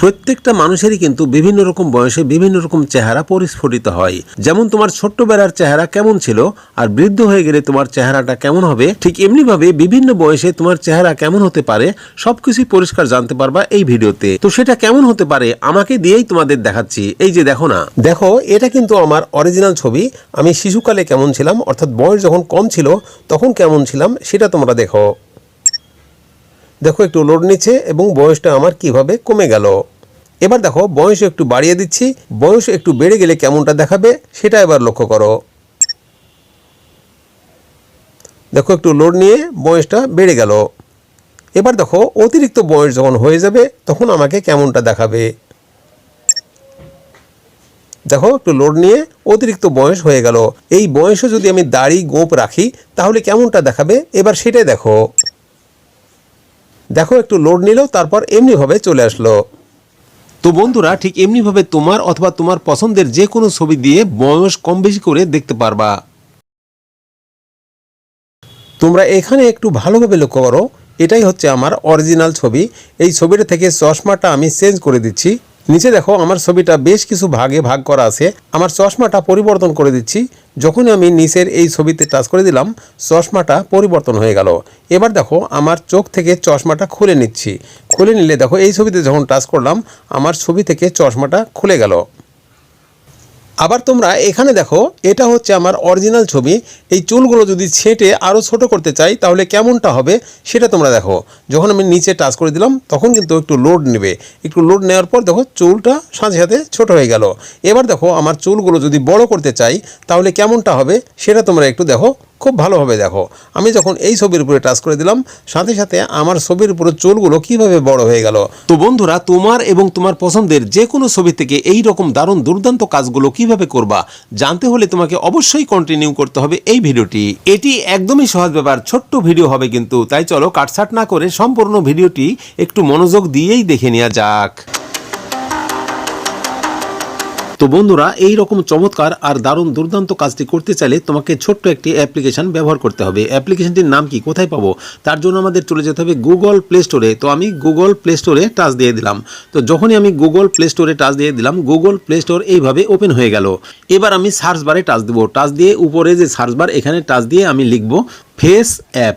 প্রত্যেকটা মানুষেরই কিন্তু বিভিন্ন রকম বয়সে বিভিন্ন রকম চেহারা পরিস্ফুটিত হয়। যেমন তোমার ছোট্টবেলার চেহারা কেমন ছিল আর বৃদ্ধ হয়ে গেলে তোমার চেহারাটা কেমন হবে, ঠিক এমনি ভাবে বিভিন্ন বয়সে তোমার চেহারা কেমন হতে পারে সবকিছুই পরিষ্কার জানতে পারবা এই ভিডিওতে। তো সেটা কেমন হতে পারে আমাকে দিয়েই তোমাদের দেখাচ্ছি। এই যে দেখো না। দেখো, এটা কিন্তু আমার অরিজিনাল ছবি। আমি শিশুকালে কেমন ছিলাম, অর্থাৎ বয়স যখন কম ছিল, তখন কেমন ছিলাম, সেটা তোমরা দেখো। দেখো একটু লোড নিচ্ছে এবং বয়সটা আমার কীভাবে কমে গেল। এবার দেখো, বয়স একটু বাড়িয়ে দিচ্ছি। বয়স একটু বেড়ে গেলে কেমনটা দেখাবে সেটা এবার লক্ষ্য করো। দেখো একটু লোড নিয়ে বয়সটা বেড়ে গেল। এবার দেখো, অতিরিক্ত বয়স যখন হয়ে যাবে তখন আমাকে কেমনটা দেখাবে? দেখো, একটু লোড নিয়ে অতিরিক্ত বয়স হয়ে গেল। এই বয়সে যদি আমি দাড়ি গোপ রাখি, তাহলে কেমনটা দেখাবে? এবার সেটাই দেখো। দেখো, একটু লোড নিল তারপর এমনিভাবে চলে আসলো। তো বন্ধুরা, ঠিক এমনিভাবে তোমার অথবা তোমার পছন্দের যে কোনো ছবি দিয়ে বয়স কম বেশি করে দেখতে পারবা। তোমরা এখানে একটু ভালোভাবে লক্ষ্য করো, এটাই হচ্ছে আমার অরিজিনাল ছবি। এই ছবিটা থেকে চশমাটা আমি চেঞ্জ করে দিচ্ছি। নিচে দেখো, আমার ছবিটা বেশ কিছু ভাগে ভাগ করা আছে। আমার চশমাটা পরিবর্তন করে দিচ্ছি। যখনই আমি নিচের এই ছবিতে টাচ করে দিলাম, চশমাটা পরিবর্তন হয়ে গেল। এবার দেখো, আমার চোখ থেকে চশমাটা খুলে নিচ্ছি। খুলে নিলে দেখো, এই ছবিতে যখন টাচ করলাম, আমার ছবি থেকে চশমাটা খুলে গেল। আবার তোমরা এখানে দেখো, এটা হচ্ছে আমার অরিজিনাল ছবি। এই চুলগুলো যদি ছেঁটে আরও ছোট করতে চাই, তাহলে কেমনটা হবে সেটা তোমরা দেখো। যখন আমি নিচে টাচ করে দিলাম, তখন কিন্তু একটু লোড নেবে। একটু লোড নেওয়ার পর দেখো, চুলটা সাথে সাথে ছোট হয়ে গেল। এবার দেখো, আমার চুলগুলো যদি বড় করতে চাই, তাহলে কেমনটা হবে সেটা তোমরা একটু দেখো। খুব ভালোভাবে দেখো। আমি যখন এই ছবির উপরে টাচ করে দিলাম, সাথে সাথে আমার ছবির উপরে চুলগুলো কীভাবে বড় হয়ে গেল। তো বন্ধুরা, তোমার এবং তোমার পছন্দের যে কোনো ছবি থেকে এই রকম দারুণ দুর্দান্ত কাজগুলো কীভাবে করবা, জানতে হলে তোমাকে অবশ্যই কন্টিনিউ করতে হবে এই ভিডিওটি। এটি একদমই সহজ ব্যাপার, ছোট্ট ভিডিও হবে কিন্তু। তাই চলো কাটছাট না করে সম্পূর্ণ ভিডিওটি একটু মনোযোগ দিয়েই দেখে নেওয়া যাক। তো বন্ধুরা এই রকম চমৎকার আর দারুণ দুর্দান্ত কাজটি করতে চাইলে তোমাকে ছোট্ট একটি অ্যাপ্লিকেশন ব্যবহার করতে হবে। অ্যাপ্লিকেশনটির নাম কি? কোথায় পাবো? তার জন্য আমাদের চলে যেতে হবে গুগল প্লে স্টোরে তো আমি গুগল প্লে স্টোরে টাচ দিয়ে দিলাম। তো যখনই আমি গুগল প্লে স্টোরে টাচ দিয়ে দিলাম গুগল প্লে স্টোর এইভাবে ওপেন হয়ে গেল। এবার আমি সার্চ বারে টাচ দেবো। টাচ দিয়ে উপরে যে সার্চ বার এখানে টাচ দিয়ে আমি লিখব ফেস অ্যাপ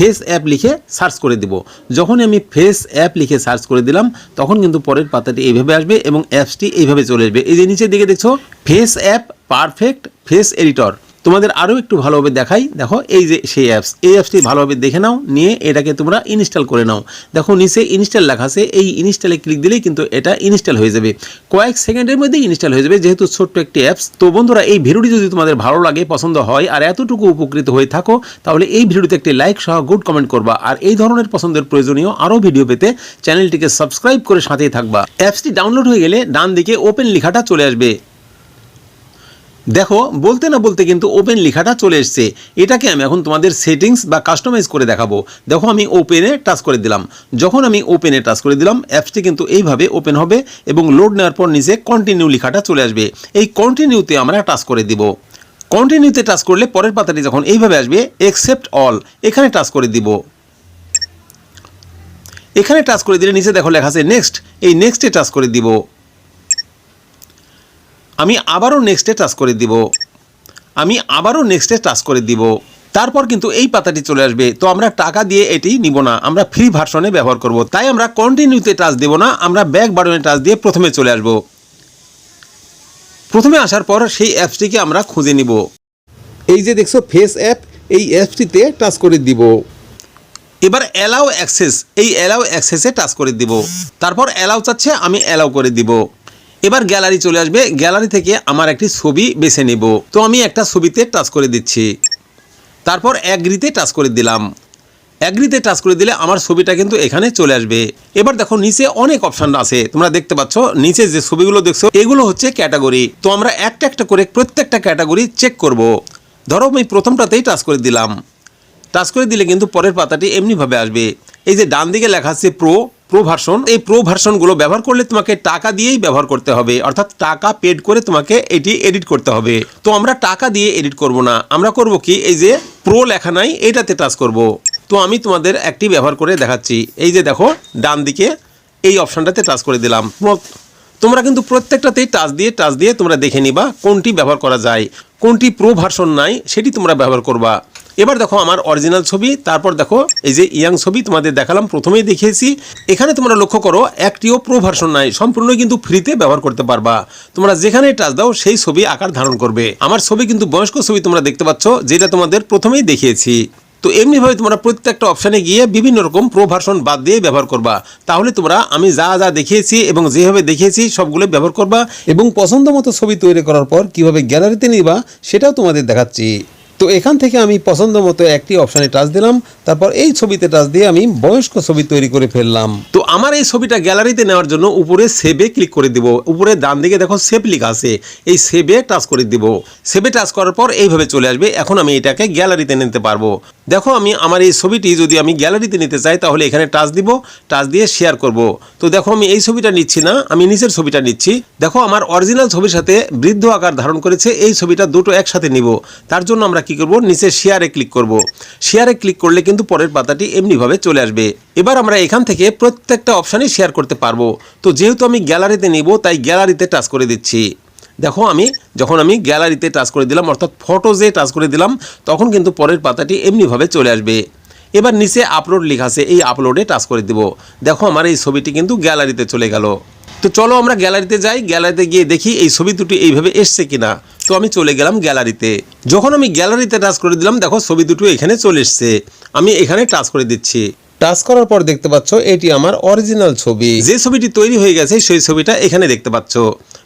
ফেস অ্যাপ লিখে সার্চ করে দিব। যখনই আমি ফেস অ্যাপ লিখে সার্চ করে দিলাম, তখন কিন্তু পরের পাতাটি এইভাবে আসবে এবং অ্যাপসটি এইভাবে চলে আসবে। এই যে নিচের দিকে দেখছ face app perfect face editor তোমাদের আরও একটু ভালোভাবে দেখাই। দেখো, এই যে সেই অ্যাপস এই অ্যাপসটি ভালোভাবে দেখে নাও, নিয়ে এটাকে তোমরা ইনস্টল করে নাও। দেখো, নিচে ইনস্টল লেখা আছে, এই ইনস্টলে ক্লিক দিলেই কিন্তু এটা ইনস্টল হয়ে যাবে। কয়েক সেকেন্ডের মধ্যেই ইনস্টল হয়ে যাবে, যেহেতু ছোট্ট একটি অ্যাপস তো বন্ধুরা, এই ভিডিওটি যদি তোমাদের ভালো লাগে, পছন্দ হয়, আর এতটুকু উপকৃত হয়ে থাকো, তাহলে এই ভিডিওতে একটি লাইক সহ গুড কমেন্ট করবা। আর এই ধরনের পছন্দের প্রয়োজনীয় আরও ভিডিও পেতে চ্যানেলটিকে সাবস্ক্রাইব করে সাথেই থাকবা। অ্যাপসটি ডাউনলোড হয়ে গেলে ডান দিকে ওপেন লেখাটা চলে আসবে। দেখো, বলতে না বলতে কিন্তু ওপেন লেখাটা চলে এসছে। এটাকে আমি এখন তোমাদের সেটিংস বা কাস্টমাইজ করে দেখাবো। দেখো, আমি ওপেনে টাচ করে দিলাম। যখন আমি ওপেনে টাচ করে দিলাম অ্যাপসটি কিন্তু এইভাবে ওপেন হবে এবং লোড নেওয়ার পর নিচে কন্টিনিউ লেখাটা চলে আসবে। এই কন্টিনিউতে আমরা টাচ করে দিব। কন্টিনিউতে টাচ করলে পরের পাতাটি যখন এইভাবে আসবে একসেপ্ট অল এখানে টাচ করে দিব। এখানে টাচ করে দিলে নিচে দেখো লেখা আছে নেক্সট এই নেক্সটে টাচ করে দিব। আমি আবারও নেক্সটে টাচ করে দিব। আমি আবারও নেক্সটে টাচ করে দিব। তারপর কিন্তু এই পাতাটি চলে আসবে। তো আমরা টাকা দিয়ে এটি নিব না। আমরা ফ্রি ভার্সনে ব্যবহার করব। তাই আমরা কন্টিনিউতে টাচ দেব না। আমরা ব্যাক বাটনে টাচ দিয়ে প্রথমে চলে আসব। প্রথমে আসার পর সেই অ্যাপসটিকে আমরা খুঁজে নিব। এই যে দেখছ ফেস অ্যাপ এই অ্যাপসটিতে টাচ করে দিব। এবার অ্যালাউ অ্যাক্সেস এই অ্যালাউ অ্যাক্সেসে টাচ করে দিব। তারপর অ্যালাউ চাচ্ছে, আমি অ্যালাউ করে দিব। এবার গ্যালারি চলে আসবে। গ্যালারি থেকে আমার একটি ছবি বেছে নেব। তো আমি একটা ছবিতে টাচ করে দিচ্ছি। তারপর অ্যাগ্রিতে টাচ করে দিলাম। অ্যাগ্রিতে টাচ করে দিলে আমার ছবিটা কিন্তু এখানে চলে আসবে। এবার দেখো, নিচে অনেক অপশন আছে। তোমরা দেখতে পাচ্ছ, নিচে যে ছবিগুলো দেখছ, এগুলো হচ্ছে ক্যাটাগরি। তো আমরা একটা একটা করে প্রত্যেকটা ক্যাটাগরি চেক করব। ধরো, আমি প্রথমটাতেই টাচ করে দিলাম। টাচ করে দিলে কিন্তু পরের পাতাটি এমনিভাবে আসবে। এই যে ডান দিকে লেখা আছে প্রো প্রো ভার্সন এই প্রো ভার্সনগুলো ব্যবহার করলে তোমাকে টাকা দিয়েই ব্যবহার করতে হবে। অর্থাৎ টাকা পেড করে তোমাকে এটি এডিট করতে হবে। তো আমরা টাকা দিয়ে এডিট করব না। আমরা করব কি? এই যে প্রো লেখা নাই, এটাতে টাচ করব। তো আমি তোমাদের একটি ব্যবহার করে দেখাচ্ছি। এই যে দেখো, ডান দিকে এই অপশানটাতে টাচ করে দিলাম। তোমরা কিন্তু প্রত্যেকটাতেই টাচ দিয়ে টাচ দিয়ে তোমরা দেখে নিবা কোনটি ব্যবহার করা যায়। কোনটি প্রো ভার্সন নাই, সেটি তোমরা ব্যবহার করবা। এবার দেখো আমার অরিজিনাল ছবি, তারপর দেখো এই যে ইয়াং ছবি তোমাদের দেখালাম, প্রথমেই দেখিয়েছি। এখানে তোমরা লক্ষ্য করো, একটিও প্রো ভার্সন নাই সম্পূর্ণ কিন্তু ফ্রিতে ব্যবহার করতে পারবা। তোমরা যেখানে টাচ দাও, সেই ছবি আকার ধারণ করবে। আমার ছবি কিন্তু বয়স্ক ছবি তোমরা দেখতে পাচ্ছ, যেটা তোমাদের প্রথমেই দেখিয়েছি। তো এমনিভাবে তোমরা প্রত্যেকটা অপশানে গিয়ে বিভিন্ন রকম প্রো ভার্সন বাদ দিয়ে ব্যবহার করবা। তাহলে তোমরা, আমি যা যা দেখিয়েছি এবং যেভাবে দেখিয়েছি সবগুলো ব্যবহার করবা এবং পছন্দ মতো ছবি তৈরি করার পর কীভাবে গ্যালারিতে নিবা, সেটাও তোমাদের দেখাচ্ছি। তো এখান থেকে আমি পছন্দ মতো একটি অপশানে টাচ দিলাম। তারপর এই ছবিতে টাচ দিয়ে আমি বয়স্ক ছবি তৈরি করে ফেললাম। তো আমার এই ছবিটা গ্যালারিতে নেওয়ার জন্য উপরে সেভে ক্লিক করে দিব। উপরে ডান দিকে দেখো সেভ লেখা আছে। এই সেভে টাচ করে দিব। সেভে টাচ করার পর এইভাবে চলে আসবে। এখন আমি এটাকে গ্যালারিতে নিতে পারব। দেখো আমি আমার এই ছবিটি যদি আমি গ্যালারিতে নিতে চাই, তাহলে এখানে টাচ দিব, টাচ দিয়ে শেয়ার করব। তো দেখো আমি এই ছবিটা নিচ্ছি না, আমি নিচের ছবিটা নিচ্ছি। দেখো আমার অরিজিনাল ছবির সাথে বৃদ্ধ আকার ধারণ করেছে, এই ছবিটা দুটো একসাথে নিব। তার জন্য আমরা কি করব? নিচে শেয়ারে ক্লিক করব। শেয়ারে ক্লিক করলে কিন্তু পরের পাতাটি এমনিভাবে চলে আসবে। এবার আমরা এখান থেকে প্রত্যেকটা অপশানে শেয়ার করতে পারব। তো যেহেতু আমি গ্যালারিতে নিব, তাই গ্যালারিতে টাচ করে দিচ্ছি। দেখো আমি যখন আমি গ্যালারিতে টাচ করে দিলাম অর্থাৎ ফটোজে টাচ করে দিলাম তখন কিন্তু পরের পাতাটি এমনিভাবে চলে আসবে। এবার নিচে আপলোড লেখা আছে এই আপলোডে টাচ করে দেব। দেখো আমার এই ছবিটি কিন্তু গ্যালারিতে চলে গেল। তো চলো আমরা গ্যালারিতে যাই গ্যালারিতে গিয়ে দেখি এই ছবি দুটি এইভাবে এসছে কিনা। তো আমি চলে গেলাম গ্যালারিতে। যখন আমি গ্যালারিতে টাচ করে দিলাম দেখো ছবি দুটো এখানে চলে এসছে। আমি এখানে টাচ করে দিচ্ছি। টাচ করার পর দেখতে পাচ্ছ এটি আমার অরিজিনাল ছবি। যে ছবিটি তৈরি হয়ে গেছে সেই ছবিটা এখানে দেখতে পাচ্ছ।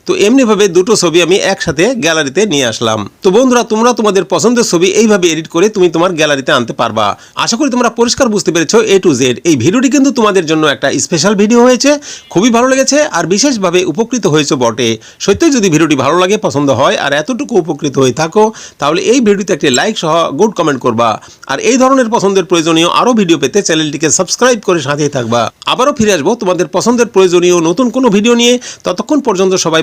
তো এমনিভাবে দুটো ছবি আমি একসাথে গ্যালারিতে নিয়ে আসলাম। তো বন্ধুরা, তোমরা তোমাদের পছন্দের ছবি এইভাবে এডিট করে তুমি তোমার গ্যালারিতে আনতে পারবা। আশা করি তোমরা পরিষ্কার বুঝতে পেরেছ এ টু জেড এই ভিডিওটি কিন্তু তোমাদের জন্য একটা স্পেশাল ভিডিও হয়েছে, খুবই ভালো লেগেছে আর বিশেষভাবে উপকৃত হয়েছে বটে। সত্যিই যদি ভিডিওটি ভালো লাগে, পছন্দ হয় আর এতটুকু উপকৃত হয়ে থাকো, তাহলে এই ভিডিওতে একটি লাইক সহ গুড কমেন্ট করবা। আর এই ধরনের পছন্দের প্রয়োজনীয় আরও ভিডিও পেতে চ্যানেলটিকে সাবস্ক্রাইব করে সাথেই থাকবা। আবারও ফিরে আসব তোমাদের পছন্দের প্রয়োজনীয় নতুন কোনো ভিডিও নিয়ে। ততক্ষণ পর্যন্ত সবাই